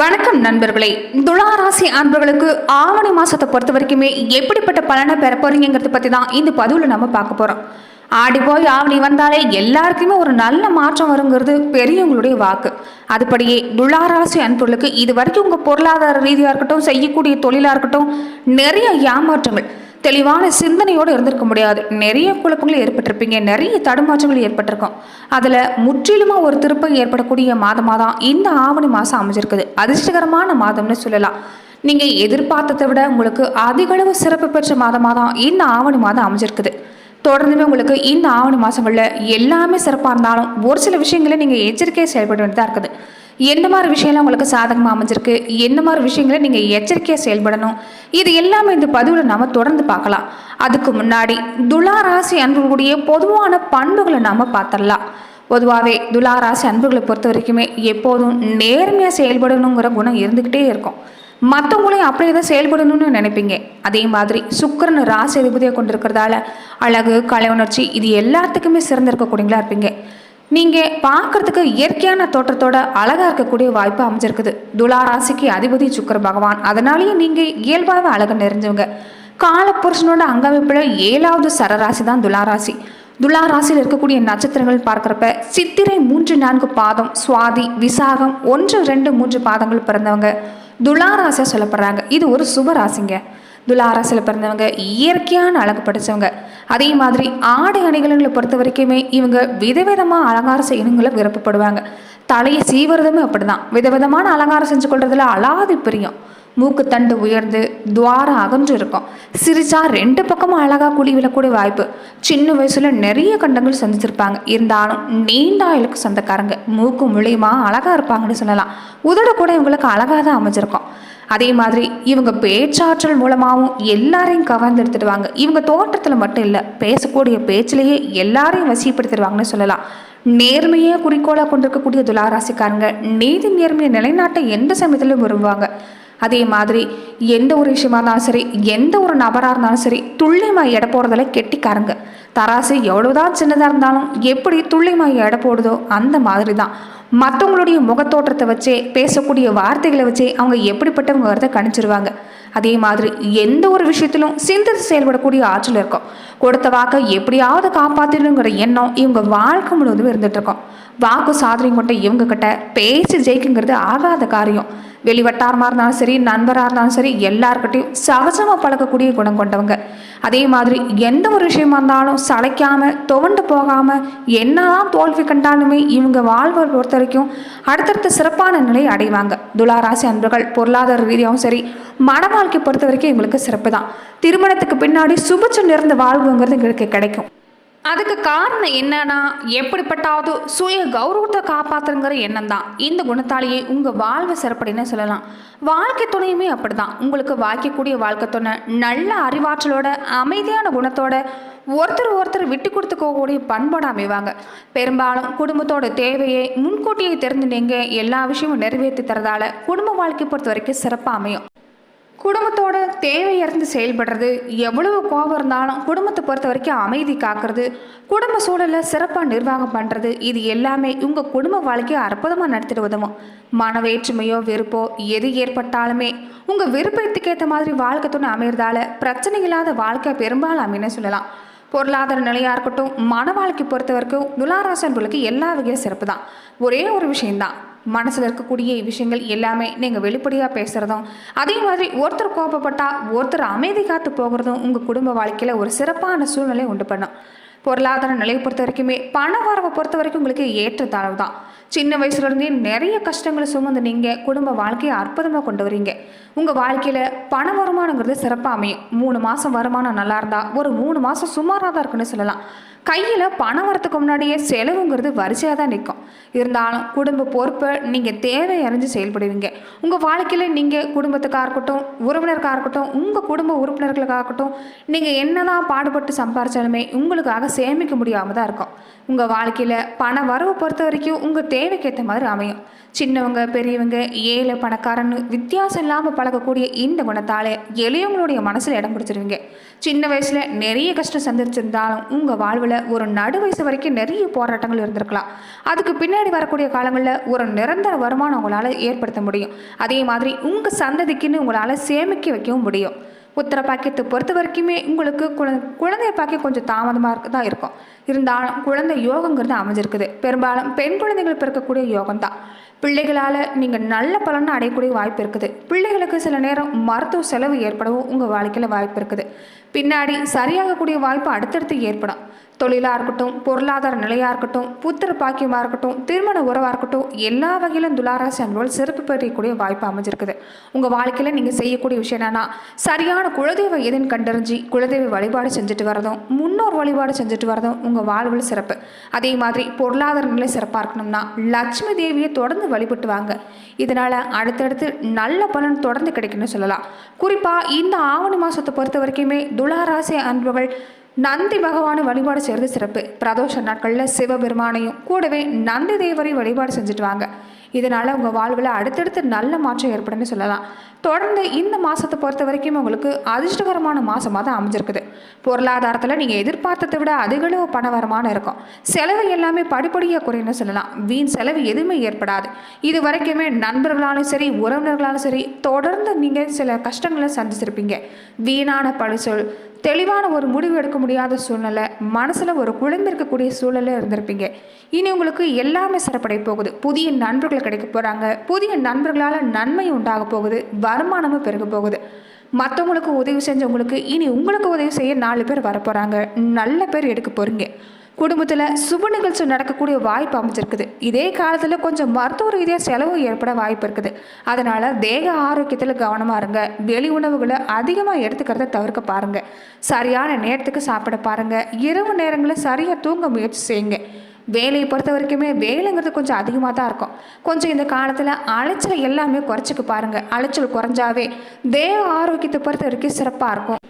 வணக்கம் நண்பர்களே. துளாராசி அன்பர்களுக்கு ஆவணி மாசத்தை பொறுத்த வரைக்குமே எப்படிப்பட்ட பலனை பெற போறீங்கிறத பத்தி தான் இந்த பதிவில் நம்ம பார்க்க போறோம். ஆடி போய் ஆவணி வந்தாலே எல்லாருக்குமே ஒரு நல்ல மாற்றம் வருங்கிறது பெரியவங்களுடைய வாக்கு. அதுபடியே துளாராசி அன்பர்களுக்கு இது வரைக்கும் உங்க பொருளாதார ரீதியா இருக்கட்டும் செய்யக்கூடிய தொழிலா இருக்கட்டும் நிறைய ஏமாற்றங்கள். தெளிவான சிந்தனையோடு இருந்திருக்க முடியாது. நிறைய குழப்பங்கள் ஏற்பட்டிருப்பீங்க. நிறைய தடுமாற்றங்கள் ஏற்பட்டிருக்கும். அதில் முற்றிலுமாக ஒரு திருப்பம் ஏற்படக்கூடிய மாதமாக தான் இந்த ஆவணி மாதம் அமைஞ்சிருக்குது. அதிர்ஷ்டகரமான மாதம்னு சொல்லலாம். நீங்கள் எதிர்பார்த்ததை விட உங்களுக்கு அதிகளவு சிறப்பு பெற்ற மாதமாக தான் இந்த ஆவணி மாதம் அமைஞ்சிருக்குது. தொடர்ந்துமே உங்களுக்கு இந்த ஆவணி மாதங்களில் எல்லாமே சிறப்பாக இருந்தாலும் ஒரு சில விஷயங்களை நீங்கள் எச்சரிக்கையாக செயல்பட வேண்டியதாக இருக்குது. என்ன மாதிரி விஷயம்லாம் உங்களுக்கு சாதகமாக அமைஞ்சிருக்கு? என்ன மாதிரி விஷயங்களை நீங்கள் எச்சரிக்கையாக செயல்படணும்? இது எல்லாமே இந்த பதிவில் நாம் தொடர்ந்து பார்க்கலாம். அதுக்கு முன்னாடி துலா ராசி அன்புகளுடைய பொதுவான பண்புகளை நாம் பார்த்துடலாம். பொதுவாகவே துலா ராசி அன்புகளை பொறுத்த வரைக்குமே எப்போதும் நேர்மையாக செயல்படணுங்கிற குணம் இருந்துக்கிட்டே இருக்கும். மற்றவங்களையும் அப்படியே தான் செயல்படணும்னு நினைப்பீங்க. அதே மாதிரி சுக்கரன் ராசி அதிபதியாக கொண்டிருக்கிறதால அழகு கலை உணர்ச்சி இது எல்லாத்துக்குமே சிறந்திருக்கக்கூடியங்களா இருப்பீங்க. நீங்கள் பார்க்கறதுக்கு இயற்கையான தோற்றத்தோட அழகாக இருக்கக்கூடிய வாய்ப்பு அமைஞ்சிருக்குது. துலா ராசிக்கு அதிபதி சுக்கர பகவான். அதனாலேயே நீங்கள் இயல்பாகவே அழகு நிறைஞ்சவங்க. காலப்புருஷனோட அங்கமைப்பில் ஏழாவது சரராசி தான் துலாராசி துலா ராசியில் இருக்கக்கூடிய நட்சத்திரங்கள் பார்க்குறப்ப சித்திரை மூன்று நான்கு பாதம் சுவாதி விசாகம் ஒன்று ரெண்டு மூன்று பாதங்கள் பிறந்தவங்க. துலா ராசியாக சொல்லப்படுறாங்க. இது ஒரு சுப ராசிங்க. துலா பிறந்தவங்க இயற்கையான அழகு படித்தவங்க அதே மாதிரி ஆடை அணிகலன்களை பொறுத்த வரைக்குமே இவங்க விதவிதமாக அலங்காரம் செய்யணுங்களை விருப்பப்படுவாங்க. தலையை சீவுறதுமே அப்படிதான். விதவிதமான அலங்காரம் செஞ்சு கொள்றதுல அலாதி பிரியம். மூக்குத்தண்டு உயர்ந்து துவாரம் அகன்று இருக்கும். சிரிச்சா ரெண்டு பக்கமும் அழகாக குழி விழக்கூடிய வாய்ப்பு. சின்ன வயசுல நிறைய கண்டங்கள் சந்திச்சிருப்பாங்க. இருந்தாலும் நீண்ட ஆயுளுக்கு சொந்தக்காரங்க. மூக்கு மூலியமா அழகா இருப்பாங்கன்னு சொல்லலாம். உதட கூட இவங்களுக்கு அழகாக தான் அமைஞ்சிருக்கும். அதே மாதிரி இவங்க பேச்சாற்றல் மூலமாகவும் எல்லாரையும் கவர்ந்தெடுத்துடுவாங்க. இவங்க தோற்றத்தில் மட்டும் இல்லை பேசக்கூடிய பேச்சிலேயே எல்லாரையும் வசிப்படுத்திடுவாங்கன்னு சொல்லலாம். நேர்மையே குறிக்கோளாக கொண்டிருக்கக்கூடிய துளாராசிக்காரங்க நீதி நேர்மையை நிலைநாட்ட எந்த சமயத்திலும் விரும்புவாங்க. அதே மாதிரி எந்த ஒரு விஷயமா இருந்தாலும் சரி எந்த ஒரு நபராக இருந்தாலும் சரி துல்லியமாக எடை போடுறதில் கெட்டிக்காரங்க. தராசு எவ்வளோதான் சின்னதாக இருந்தாலும் எப்படி துல்லியமாக எடை போடுதோ அந்த மாதிரி தான் மற்றவங்களுடைய முகத்தோற்றத்தை வச்சே பேசக்கூடிய வார்த்தைகளை வச்சே அவங்க எப்படிப்பட்டவங்கிறத கணிச்சிருவாங்க. அதே மாதிரி எந்த ஒரு விஷயத்திலும் சிந்தித்து செயல்படக்கூடிய ஆற்றல் இருக்கும். கொடுத்த வாக்கை எப்படியாவது காப்பாற்றணுங்கிற எண்ணம் இவங்க வாழ்க்கை முழுவதும் இருந்துகிட்ருக்கோம் வாக்கு சாதனை கொண்ட இவங்க கிட்ட. பேசி ஜெயிக்குங்கிறது ஆகாத காரியம். வெளிவட்டாரமாக இருந்தாலும் சரி நண்பராக இருந்தாலும் சரி எல்லாருக்கிட்டையும் சகஜமாக பழக்கக்கூடிய குணம் கொண்டவங்க. அதே மாதிரி எந்த ஒரு விஷயமா இருந்தாலும் சளைக்காமல் துவண்டு போகாமல் என்னதான் தோல்வி கண்டாலுமே இவங்க வாழ்வை பொறுத்த வரைக்கும் அடுத்தடுத்த சிறப்பான நிலை அடைவாங்க. துளாராசி அன்பர்கள் பொருளாதார ரீதியாகவும் சரி மன வாழ்க்கை பொறுத்த வரைக்கும் இவங்களுக்கு சிறப்பு தான் திருமணத்துக்கு பின்னாடி சுபச்சம் நிறைந்த வாழ்வுங்கிறது எங்களுக்கு கிடைக்கும். அதுக்கு காரணம் என்னன்னா எப்படிப்பட்டாவது சுய கௌரவத்தை காப்பாற்றுங்கிற எண்ணம் தான் இந்த குணத்தாலேயே உங்கள் வாழ்வை சிறப்படின்னு சொல்லலாம். வாழ்க்கை துணையுமே அப்படிதான். உங்களுக்கு வாய்க்கக்கூடிய வாழ்க்கை துணை நல்ல அறிவாற்றலோட அமைதியான குணத்தோட ஒருத்தர் ஒருத்தர் விட்டு கொடுத்துக்கக்கூடிய பண்போட அமைவாங்க. பெரும்பாலும் குடும்பத்தோட தேவையை முன்கூட்டியே தெரிஞ்சு நீங்கள் எல்லா விஷயமும் நிறைவேற்றி தரதால குடும்ப வாழ்க்கை பொறுத்த வரைக்கும் சிறப்பாக அமையும். குடும்பத்தோட தேவையறிந்து செயல்படுறது எவ்வளவு கோபம் இருந்தாலும் குடும்பத்தை பொறுத்த வரைக்கும் அமைதி காக்கிறது குடும்ப சூழலை சிறப்பாக நிர்வாகம் பண்ணுறது இது எல்லாமே உங்கள் குடும்ப வாழ்க்கையை அற்புதமாக நடத்திட்டு உதவும். மன வேற்றுமையோ வெறுப்போ எது ஏற்பட்டாலுமே உங்கள் விருப்பத்துக்கு ஏற்ற மாதிரி வாழ்க்கை துணை அமைகிறதால பிரச்சனை இல்லாத வாழ்க்கை பெரும்பாலும் அமைன்னு சொல்லலாம். பொருளாதார நிலையாக இருக்கட்டும் மன வாழ்க்கை பொறுத்த வரைக்கும் துலாராசன்களுக்கு எல்லா வகையும் சிறப்பு தான் ஒரே ஒரு விஷயம்தான். மனசில் இருக்கக்கூடிய விஷயங்கள் எல்லாமே நீங்கள் வெளிப்படையாக பேசுகிறதும் அதே மாதிரி ஒருத்தர் கோபப்பட்டால் ஒருத்தர் அமைதி காத்து போகிறதும் உங்கள் குடும்ப வாழ்க்கையில் ஒரு சிறப்பான சூழ்நிலை உண்டு பண்ணும். பொருளாதார நிலையை பொறுத்த வரைக்குமே பண வரவை பொறுத்த வரைக்கும் உங்களுக்கு ஏற்றத்தாழ்வு தான். சின்ன வயசுலேருந்தே நிறைய கஷ்டங்களை சுமந்து நீங்கள் குடும்ப வாழ்க்கையை அற்புதமாக கொண்டு வரீங்க. உங்கள் வாழ்க்கையில் பண வருமானங்கிறது சிறப்பாக அமையும். மூணு மாதம் வருமானம் நல்லா இருந்தால் ஒரு மூணு மாதம் சுமாராக தான் இருக்குன்னு சொல்லலாம். கையில் பணம் வரத்துக்கு முன்னாடியே செலவுங்கிறது வரிசையாக தான் நிற்கும். இருந்தாலும் குடும்ப பொறுப்பை நீங்கள் தேவை அறிஞ்சு செயல்படுவீங்க. உங்கள் வாழ்க்கையில் நீங்கள் குடும்பத்துக்காக இருக்கட்டும் உறவினருக்காக இருக்கட்டும் உங்கள் குடும்ப உறுப்பினர்களுக்காக இருக்கட்டும் நீங்கள் என்னதான் பாடுபட்டு சம்பாரிச்சாலுமே உங்களுக்காக சேமிக்க முடியாமல் தான் இருக்கும். உங்கள் வாழ்க்கையில் பண வரவை பொறுத்த வரைக்கும் உங்கள் தேவைக்கேற்ற மாதிரி அமையும். சின்னவங்க பெரியவங்க ஏழை பணக்காரன்னு வித்தியாசம் இல்லாமல் பழகக்கூடிய இந்த குணத்தால் எளியவங்களுடைய மனசில் இடம் பிடிச்சிருவீங்க. சின்ன வயசில் நிறைய கஷ்டம் சந்திச்சிருந்தாலும் உங்கள் வாழ்வில் காலங்களில் ஒரு நடு வயசு வரைக்கும் நிறைய போராட்டங்கள் இருந்திருக்கலாம். அதுக்கு பின்னாடி வரக்கூடிய காலங்களில் ஒரு நிரந்தர வருமானம் உங்களால் ஏற்படுத்த முடியும். அதே மாதிரி உங்கள் சந்ததிக்குன்னு உங்களால் சேமிக்க வைக்கவும் முடியும். உத்தர பாக்கியத்தை பொறுத்த வரைக்குமே உங்களுக்கு குழந்தை குழந்தைய பாக்கியம் கொஞ்சம் தாமதமாக தான் இருக்கும். இருந்தாலும் குழந்தை யோகங்கிறது அமைஞ்சிருக்குது. பெரும்பாலும் பெண் குழந்தைகள் பிறக்கக்கூடிய யோகம் தான் பிள்ளைகளால் நீங்கள் நல்ல பலனை அடையக்கூடிய வாய்ப்பு இருக்குது. பிள்ளைகளுக்கு சில நேரம் மருத்துவ செலவு ஏற்படவும் உங்கள் வாழ்க்கையில் வாய்ப்பு இருக்குது. பின்னாடி சரியாகக்கூடிய வாய்ப்பு அடுத்தடுத்து ஏற்படும். தொழிலாக இருக்கட்டும் பொருளாதார நிலையாக இருக்கட்டும் புத்திர பாக்கியமாக இருக்கட்டும் திருமண உறவாக இருக்கட்டும் எல்லா வகையிலும் துளாராசி அன்போல் சிறப்பு பெறக்கூடிய வாய்ப்பு அமைஞ்சிருக்குது. உங்கள் வாழ்க்கையில் நீங்கள் செய்யக்கூடிய விஷயம் என்னென்னா சரியான குலதெய்வ எதுன்னு கண்டறிஞ்சு குலதெய்வ வழிபாடு செஞ்சுட்டு வரதும் முன்னோர் வழிபாடு செஞ்சுட்டு வரதும் உங்கள் வாழ்வில் சிறப்பு. அதே மாதிரி பொருளாதார நிலை சிறப்பாக இருக்கணும்னா லட்சுமி தேவியை தொடர்ந்து வழிபட்டு வாங்க. இதனால் அடுத்தடுத்து நல்ல பலன் தொடர்ந்து கிடைக்கும்னு சொல்லலாம். குறிப்பாக இந்த ஆவணி மாதத்தை பொறுத்த வரைக்குமே துளாராசி அன்பர்கள் நந்தி பகவானை வழிபாடு செய்கிறது சிறப்பு. பிரதோஷ நாட்களில் சிவபெருமானையும் கூடவே நந்தி தேவரையும் வழிபாடு செஞ்சுட்டு வாங்க. இதனால் உங்கள் வாழ்வில் அடுத்தடுத்து நல்ல மாற்றம் ஏற்படும்னு சொல்லலாம். தொடர்ந்து இந்த மாதத்தை பொறுத்த வரைக்கும் உங்களுக்கு அதிர்ஷ்டகரமான மாதமாக தான் அமைஞ்சிருக்குது. பொருளாதாரத்தில் நீங்கள் எதிர்பார்த்ததை விட அதிகளவு பண இருக்கும். செலவு எல்லாமே படிப்படியாக குறையும்னு சொல்லலாம். வீண் செலவு எதுவுமே ஏற்படாது. இது வரைக்குமே நண்பர்களாலும் சரி உறவினர்களாலும் சரி தொடர்ந்து நீங்கள் சில கஷ்டங்களை சந்திச்சிருப்பீங்க. வீணான பழிச்சொல் தெளிவான ஒரு முடிவு எடுக்க முடியாத சூழ்நிலை மனசில் ஒரு குழம்பு இருக்கக்கூடிய சூழலில் இருந்திருப்பீங்க. இனி உங்களுக்கு எல்லாமே சிறப்படை போகுது. புதிய நண்பர்கள் கிடைக்க போகிறாங்க புதிய நண்பர்களால் நன்மை உண்டாக போகுது. வருமானமும் பெருக போகுது. மற்றவங்களுக்கு உதவி செஞ்சவங்களுக்கு இனி உங்களுக்கு உதவி செய்ய நாலு பேர் வரப்போகிறாங்க நல்ல பேர் எடுக்க போகிறீங்க குடும்பத்தில் சுப நிகழ்ச்சி நடக்கக்கூடிய வாய்ப்பு அமைச்சிருக்குது இதே காலத்தில் கொஞ்சம் மருத்துவ ரீதியாக செலவு ஏற்பட வாய்ப்பு இருக்குது. அதனால் தேக ஆரோக்கியத்தில் கவனமாக இருங்க. வெளி உணவுகளை அதிகமாக எடுத்துக்கிறத தவிர்க்க பாருங்கள் சரியான நேரத்துக்கு சாப்பிட பாருங்கள் இரவு நேரங்களில் சரியாக தூங்க முயற்சி செய்யுங்க. வேலையை பொறுத்த வரைக்குமே வேலைங்கிறது கொஞ்சம் அதிகமாக தான் இருக்கும். கொஞ்சம் இந்த காலத்தில் அலைச்சலை எல்லாமே குறைச்சிக்க பாருங்கள் அலைச்சல் குறைஞ்சாவே தேக ஆரோக்கியத்தை பொறுத்த வரைக்கும் சிறப்பாக இருக்கும்.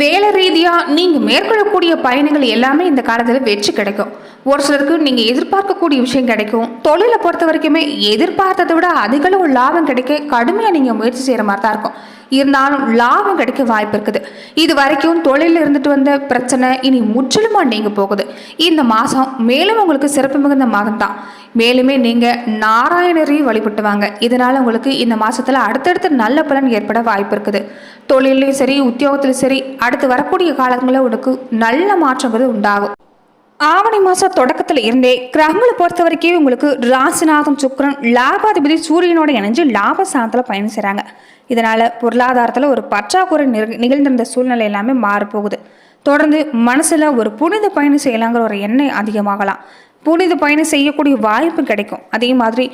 வேலை ரீதியாக நீங்கள் மேற்கொள்ளக்கூடிய பயணங்கள் எல்லாமே இந்த காலத்தில் வெற்றி கிடைக்கும். ஒரு சிலருக்கு நீங்கள் எதிர்பார்க்கக்கூடிய விஷயம் கிடைக்கும். தொழிலை பொறுத்த வரைக்குமே எதிர்பார்த்ததை விட அதிகளவு லாபம் கிடைக்க கடுமையாக நீங்கள் முயற்சி செய்கிற மாதிரி தான் இருக்கும். இருந்தாலும் லாபம் கிடைக்க வாய்ப்பு இருக்குது. இது வரைக்கும் தொழிலில் இருந்துட்டு வந்த பிரச்சனை இனி முற்றிலுமா நீங்க போகுது. இந்த மாதம் மேலும் உங்களுக்கு சிறப்பு மிகுந்த மாதம் தான் மேலுமே நீங்கள் நாராயணரையும் வழிபட்டு வாங்க. இதனால் உங்களுக்கு இந்த மாதத்தில் அடுத்தடுத்து நல்ல பலன் ஏற்பட வாய்ப்பு இருக்குது. தொழிலையும் சரி உத்தியோகத்திலும் சரி அடுத்து வரக்கூடிய காலங்களில் உங்களுக்கு நல்ல மாற்றங்கிறது உண்டாகும். ஆவணி மாதம் தொடக்கத்தில் இருந்தே கிரகங்களை பொறுத்த வரைக்கும் உங்களுக்கு ராசிநாதம் சுக்கிரன் லாபாதிபதி சூரியனோட இணைஞ்சு லாப லாபஸ்தானத்தில் பயணம் செய்கிறாங்க இதனால் பொருளாதாரத்தில் ஒரு பற்றாக்குறை நிகழ்ந்திருந்த சூழ்நிலை எல்லாமே மாறப்போகுது. தொடர்ந்து மனசில் ஒரு புனித பயணம் செய்யலாங்கிற ஒரு எண்ணம் அதிகமாகலாம். புனித பயணம் செய்யக்கூடிய வாய்ப்பு கிடைக்கும். அதே மாதிரி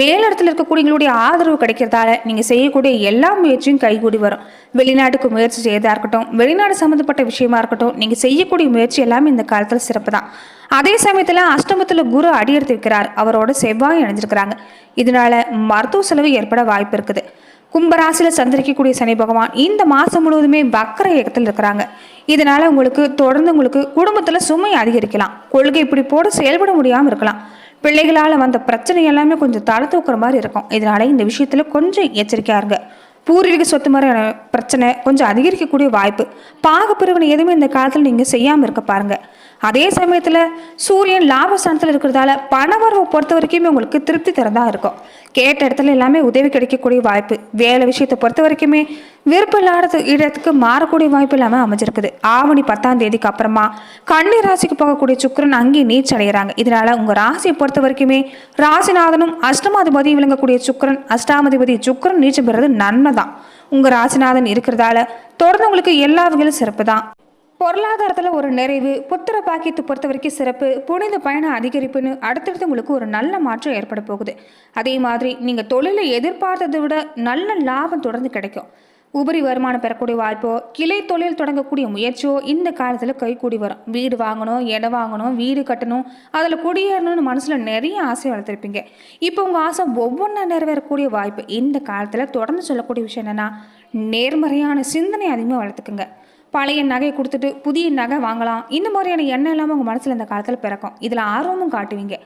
மேலிடத்தில் இருக்கக்கூடியங்களுடைய ஆதரவு கிடைக்கிறதால நீங்கள் செய்யக்கூடிய எல்லா முயற்சியும் கைகூடி வரும். வெளிநாட்டுக்கு முயற்சி செய்யறதா இருக்கட்டும் வெளிநாடு சம்மந்தப்பட்ட விஷயமா இருக்கட்டும் நீங்கள் செய்யக்கூடிய முயற்சி எல்லாமே இந்த காலத்தில் சிறப்பு தான் அதே சமயத்தில் அஷ்டமத்தில் குரு அடியெடுத்து வைக்கிறார் அவரோட செவ்வாய் இணைஞ்சிருக்கிறாங்க. இதனால மருத்துவ செலவு ஏற்பட வாய்ப்பு இருக்குது. கும்பராசியில் சந்திரிக்கக்கூடிய சனி பகவான் இந்த மாதம் முழுவதுமே வக்கர இயக்கத்தில் இருக்கிறாங்க. இதனால உங்களுக்கு தொடர்ந்து உங்களுக்கு குடும்பத்தில் சுமை அதிகரிக்கலாம். கொள்கை இப்படி போட செயல்பட முடியாமல் இருக்கலாம். பிள்ளைகளால் வந்த பிரச்சனை எல்லாமே கொஞ்சம் தலை தூக்குற மாதிரி இருக்கும். இதனால இந்த விஷயத்தில் கொஞ்சம் எச்சரிக்கையாக இருங்க. பூர்வீக சொத்து மாதிரியான பிரச்சனை கொஞ்சம் அதிகரிக்கக்கூடிய வாய்ப்பு. பாகப்பிரிவினை எதுவுமே இந்த காலத்தில் நீங்கள் செய்யாமல் இருக்க பாருங்கள் அதே சமயத்தில் சூரியன் லாபஸ்தானத்தில் இருக்கிறதால பணவரவை பொறுத்த வரைக்குமே உங்களுக்கு திருப்தி தரதாக இருக்கும். கேட்ட இடத்துல எல்லாமே உதவி கிடைக்கக்கூடிய வாய்ப்பு வேலை விஷயத்தை பொறுத்த வரைக்குமே விருப்பம் இல்லாத இடத்துக்கு மாறக்கூடிய வாய்ப்பு இல்லாமல் அமைஞ்சிருக்குது. ஆவணி பத்தாம் தேதிக்கு அப்புறமா கன்னி ராசிக்கு போகக்கூடிய சுக்கிரன் அங்கேயும் நீச்சல் அடைகிறாங்க. இதனால உங்கள் ராசியை பொறுத்த வரைக்குமே ராசிநாதனும் அஷ்டமாதிபதி விளங்கக்கூடிய சுக்கிரன் அஷ்டாமதிபதி சுக்கிரன் நீச்சல் பெறுறது நன்மை தான் உங்கள் ராசிநாதன் இருக்கிறதால தொடர்ந்து உங்களுக்கு எல்லா வகையிலும் சிறப்பு தான் பொருளாதாரத்தில் ஒரு நிறைவு புத்திர பாக்கியத்தை பொறுத்த வரைக்கும் சிறப்பு புனித பயண அதிகரிப்புன்னு அடுத்தடுத்து உங்களுக்கு ஒரு நல்ல மாற்றம் ஏற்பட போகுது. அதே மாதிரி நீங்கள் தொழிலை எதிர்பார்த்ததை விட நல்ல லாபம் தொடர்ந்து கிடைக்கும். உபரி வருமானம் பெறக்கூடிய வாய்ப்போ கிளை தொழில் தொடங்கக்கூடிய முயற்சியோ இந்த காலத்தில் கைகூடி வரும். வீடு வாங்கணும் இடம் வாங்கணும் வீடு கட்டணும் அதில் குடியேறணும்னு மனசில் நிறைய ஆசை வளர்த்துருப்பீங்க. இப்போ உங்கள் ஆசை ஒவ்வொன்றா நிறைவேறக்கூடிய வாய்ப்பு இந்த காலத்தில் தொடர்ந்து சொல்லக்கூடிய விஷயம் என்னென்னா நேர்மறையான சிந்தனை அதிகமாக வளர்த்துக்குங்க. பழைய நகையை கொடுத்துட்டு புதிய நகை வாங்கலாம். இந்த மாதிரியான எண்ணம் இல்லாமல் உங்கள் மனசில் இந்த காலத்தில் பிறக்கும். இதில் ஆர்வமும் காட்டுவீங்க.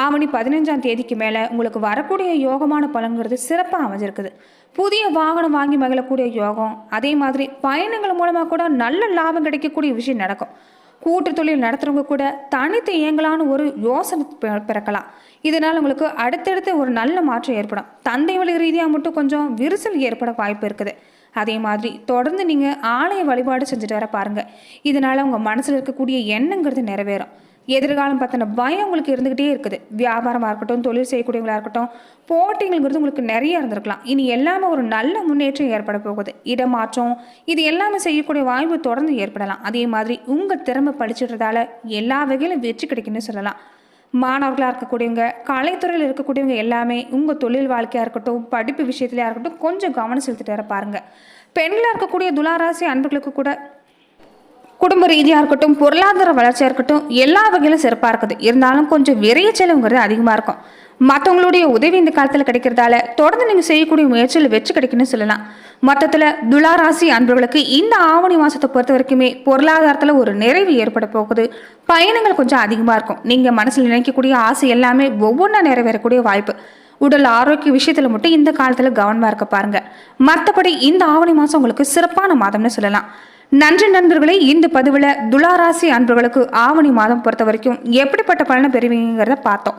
ஆவணி பதினஞ்சாம் தேதிக்கு மேலே உங்களுக்கு வரக்கூடிய யோகமான பலன்கிறது சிறப்பாக அமைஞ்சிருக்குது. புதிய வாகனம் வாங்கி மகிழக்கூடிய யோகம் அதே மாதிரி பயணங்கள் மூலமாக கூட நல்ல லாபம் கிடைக்கக்கூடிய விஷயம் நடக்கும். கூட்டு தொழில் நடத்துகிறவங்க கூட தனித்து இயங்கலான்னு ஒரு யோசனை பிறக்கலாம். இதனால் உங்களுக்கு அடுத்தடுத்து ஒரு நல்ல மாற்றம் ஏற்படும். தந்தை வழி ரீதியாக மட்டும் கொஞ்சம் விரிசல் ஏற்பட வாய்ப்பு இருக்குது. அதே மாதிரி தொடர்ந்து நீங்கள் ஆலய வழிபாடு செஞ்சுட்டு வர பாருங்கள் இதனால் உங்கள் மனசில் இருக்கக்கூடிய எண்ணங்கிறது நிறைவேறும். எதிர்காலம் பற்றின பயம் உங்களுக்கு இருந்துக்கிட்டே இருக்குது. வியாபாரமாக இருக்கட்டும் தொழில் செய்யக்கூடியவங்களாக இருக்கட்டும் போட்டிங்கிறது உங்களுக்கு நிறைய இருந்திருக்கலாம். இனி எல்லாமே ஒரு நல்ல முன்னேற்றம் ஏற்பட போகுது. இடமாற்றம் இது எல்லாமே செய்யக்கூடிய வாய்ப்பு தொடர்ந்து ஏற்படலாம். அதே மாதிரி உங்கள் திறமை படிச்சிடுறதால எல்லா வகையிலும் வெற்றி கிடைக்குன்னு சொல்லலாம். மாணவர்களாக இருக்கக்கூடியவங்க கலைத்துறையில் இருக்கக்கூடியவங்க எல்லாமே உங்கள் தொழில் வாழ்க்கையாக இருக்கட்டும் படிப்பு விஷயத்துலையாக இருக்கட்டும் கொஞ்சம் கவனம் செலுத்திட்டு வர பாருங்கள் பெண்களாக இருக்கக்கூடிய துளாராசி அன்புகளுக்கு கூட குடும்ப ரீதியாக இருக்கட்டும் பொருளாதார வளர்ச்சியாக இருக்கட்டும் எல்லா வகையிலும் சிறப்பாக இருக்குது. இருந்தாலும் கொஞ்சம் விரைய செலவுங்கிறது அதிகமாக இருக்கும். மற்றவங்களுடைய உதவி இந்த காலத்தில் கிடைக்கிறதால தொடர்ந்து நீங்கள் செய்யக்கூடிய முயற்சியில் வெற்றி கிடைக்குன்னு சொல்லலாம். மொத்தத்தில் துளாராசி அன்பர்களுக்கு இந்த ஆவணி மாதத்தை பொறுத்த வரைக்குமே பொருளாதாரத்தில் ஒரு நிறைவு ஏற்பட போகுது. பயணங்கள் கொஞ்சம் அதிகமாக இருக்கும். நீங்கள் மனசில் நினைக்கக்கூடிய ஆசை எல்லாமே ஒவ்வொன்றா நிறைவேறக்கூடிய வாய்ப்பு. உடல் ஆரோக்கிய விஷயத்தில் மட்டும் இந்த காலத்தில் கவனமாக இருக்க பாருங்க. மற்றபடி இந்த ஆவணி மாதம் உங்களுக்கு சிறப்பான மாதம்னு சொல்லலாம். நன்றி நண்பர்களே இந்த பதிவில் துளாராசி அன்பர்களுக்கு ஆவணி மாதம் பொறுத்த வரைக்கும் எப்படிப்பட்ட பலனை பெறுவீங்கிறத பார்த்தோம்.